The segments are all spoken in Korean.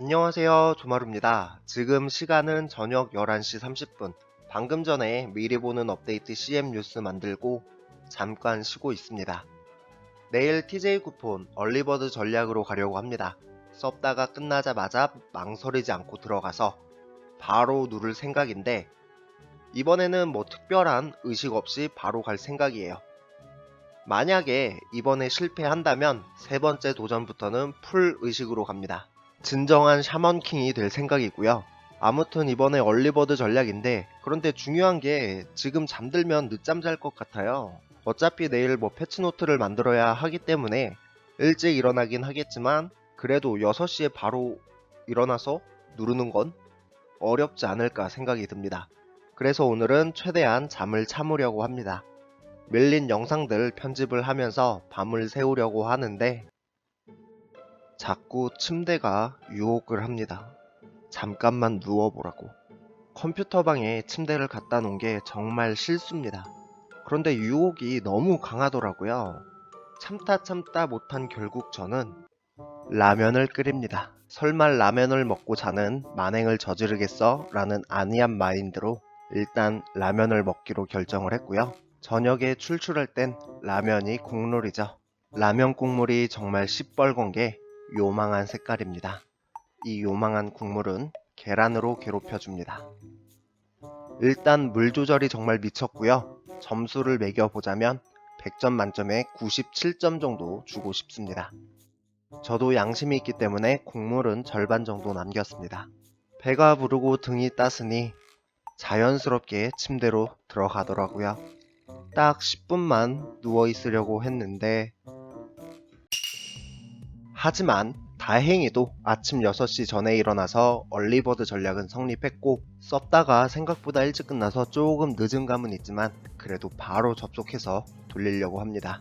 안녕하세요. 조마루입니다. 지금 시간은 저녁 11시 30분. 방금 전에 미리 보는 업데이트 CM 뉴스 만들고 잠깐 쉬고 있습니다. 내일 TJ 쿠폰 얼리버드 전략으로 가려고 합니다. 썼다가 끝나자마자 망설이지 않고 들어가서 바로 누를 생각인데 이번에는 뭐 특별한 의식 없이 바로 갈 생각이에요. 만약에 이번에 실패한다면 세 번째 도전부터는 풀 의식으로 갑니다. 진정한 샤먼킹이 될 생각이고요. 아무튼 이번에 얼리버드 전략인데 그런데 중요한 게 지금 잠들면 늦잠 잘 것 같아요. 어차피 내일 뭐 패치노트를 만들어야 하기 때문에 일찍 일어나긴 하겠지만 그래도 6시에 바로 일어나서 누르는 건 어렵지 않을까 생각이 듭니다. 그래서 오늘은 최대한 잠을 참으려고 합니다. 밀린 영상들 편집을 하면서 밤을 새우려고 하는데 자꾸 침대가 유혹을 합니다. 잠깐만 누워보라고. 컴퓨터 방에 침대를 갖다 놓은 게 정말 실수입니다. 그런데 유혹이 너무 강하더라고요. 참다 참다 못한 결국 저는 라면을 끓입니다. 설마 라면을 먹고 자는 만행을 저지르겠어? 라는 안이한 마인드로 일단 라면을 먹기로 결정을 했고요. 저녁에 출출할 땐 라면이 국룰이죠. 라면 국물이 정말 시뻘건 게 요망한 색깔입니다. 이 요망한 국물은 계란으로 괴롭혀줍니다. 일단 물 조절이 정말 미쳤고요. 점수를 매겨보자면 100점 만점에 97점 정도 주고 싶습니다. 저도 양심이 있기 때문에 국물은 절반 정도 남겼습니다. 배가 부르고 등이 따스니 자연스럽게 침대로 들어가더라고요. 딱 10분만 누워 있으려고 했는데 하지만 다행히도 아침 6시 전에 일어나서 얼리버드 전략은 성립했고 썼다가 생각보다 일찍 끝나서 조금 늦은 감은 있지만 그래도 바로 접속해서 돌리려고 합니다.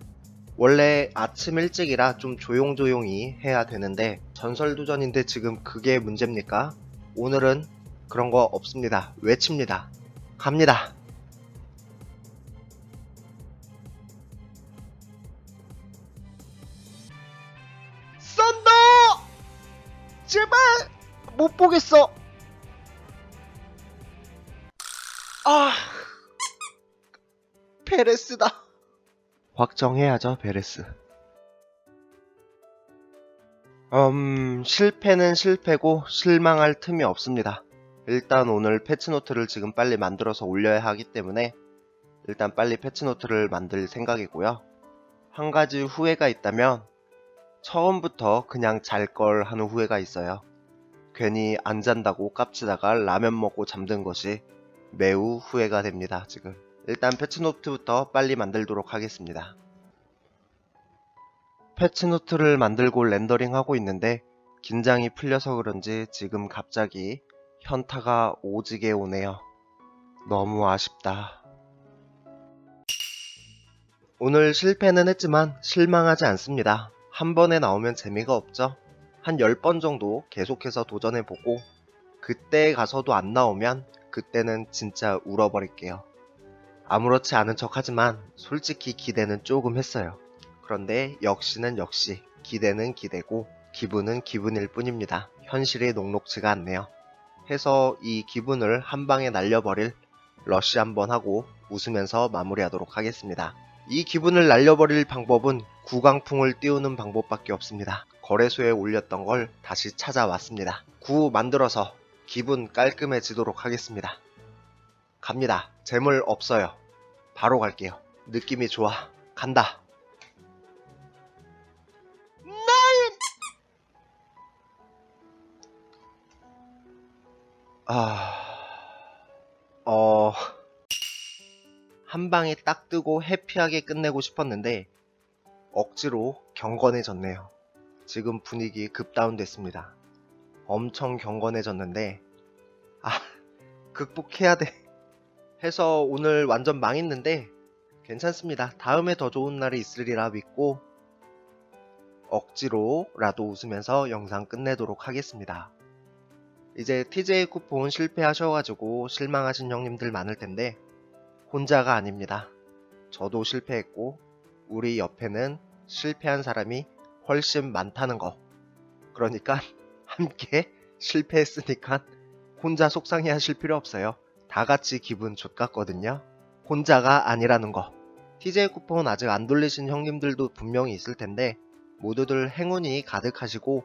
원래 아침 일찍이라 좀 조용조용히 해야 되는데 전설도전인데 지금 그게 문제입니까? 오늘은 그런 거 없습니다. 외칩니다. 갑니다. 썬더! 제발! 못 보겠어! 아, 베레스다. 확정해야죠, 베레스. 음, 실패는 실패고 실망할 틈이 없습니다. 일단 오늘 패치노트를 지금 빨리 만들어서 올려야 하기 때문에 일단 빨리 패치노트를 만들 생각이고요. 한 가지 후회가 있다면 처음부터 그냥 잘 걸 하는 후회가 있어요. 괜히 안 잔다고 깝치다가 라면 먹고 잠든 것이 매우 후회가 됩니다, 지금. 일단 패치노트부터 빨리 만들도록 하겠습니다. 패치노트를 만들고 렌더링 하고 있는데 긴장이 풀려서 그런지 지금 갑자기 현타가 오지게 오네요. 너무 아쉽다. 오늘 실패는 했지만 실망하지 않습니다. 한 번에 나오면 재미가 없죠? 한 10번 정도 계속해서 도전해보고 그때 가서도 안 나오면 그때는 진짜 울어버릴게요. 아무렇지 않은 척 하지만 솔직히 기대는 조금 했어요. 그런데 역시는 역시 기대는 기대고 기분은 기분일 뿐입니다. 현실이 녹록지가 않네요. 해서 이 기분을 한 방에 날려버릴 러쉬 한번 하고 웃으면서 마무리하도록 하겠습니다. 이 기분을 날려버릴 방법은 구강풍을 띄우는 방법밖에 없습니다. 거래소에 올렸던 걸 다시 찾아왔습니다. 구 만들어서 기분 깔끔해지도록 하겠습니다. 갑니다. 재물 없어요. 바로 갈게요. 느낌이 좋아. 간다. 아, 어, 한 방에 딱 뜨고 해피하게 끝내고 싶었는데 억지로 경건해졌네요. 지금 분위기 급다운 됐습니다. 엄청 경건해졌는데 아, 극복해야 돼. 해서 오늘 완전 망했는데 괜찮습니다. 다음에 더 좋은 날이 있으리라 믿고 억지로라도 웃으면서 영상 끝내도록 하겠습니다. 이제 TJ 쿠폰 실패하셔가지고 실망하신 형님들 많을 텐데 혼자가 아닙니다. 저도 실패했고 우리 옆에는 실패한 사람이 훨씬 많다는 거. 그러니까 함께 실패했으니까 혼자 속상해 하실 필요 없어요. 다 같이 기분 좋같거든요. 혼자가 아니라는 거. TJ 쿠폰 아직 안 돌리신 형님들도 분명히 있을 텐데 모두들 행운이 가득하시고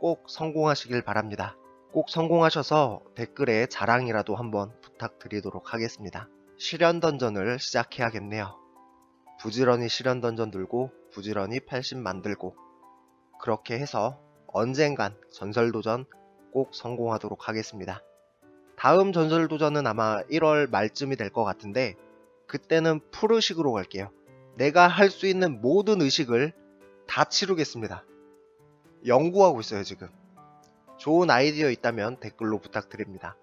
꼭 성공하시길 바랍니다. 꼭 성공하셔서 댓글에 자랑이라도 한번 부탁드리도록 하겠습니다. 실현 던전을 시작해야겠네요. 부지런히 실현 던전 들고 부지런히 80 만들고 그렇게 해서 언젠간 전설도전 꼭 성공하도록 하겠습니다. 다음 전설도전은 아마 1월 말쯤이 될 것 같은데 그때는 풀의식으로 갈게요. 내가 할 수 있는 모든 의식을 다 치르겠습니다. 연구하고 있어요, 지금. 좋은 아이디어 있다면 댓글로 부탁드립니다.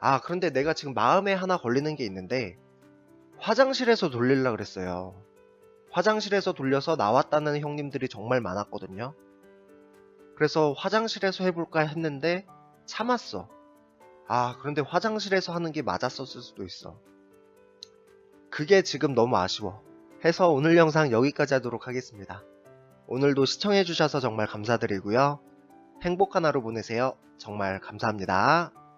아, 그런데 내가 지금 마음에 하나 걸리는 게 있는데, 화장실에서 돌리려 그랬어요. 화장실에서 돌려서 나왔다는 형님들이 정말 많았거든요. 그래서 화장실에서 해볼까 했는데, 참았어. 아, 그런데 화장실에서 하는 게 맞았었을 수도 있어. 그게 지금 너무 아쉬워. 해서 오늘 영상 여기까지 하도록 하겠습니다. 오늘도 시청해주셔서 정말 감사드리고요. 행복한 하루 보내세요. 정말 감사합니다.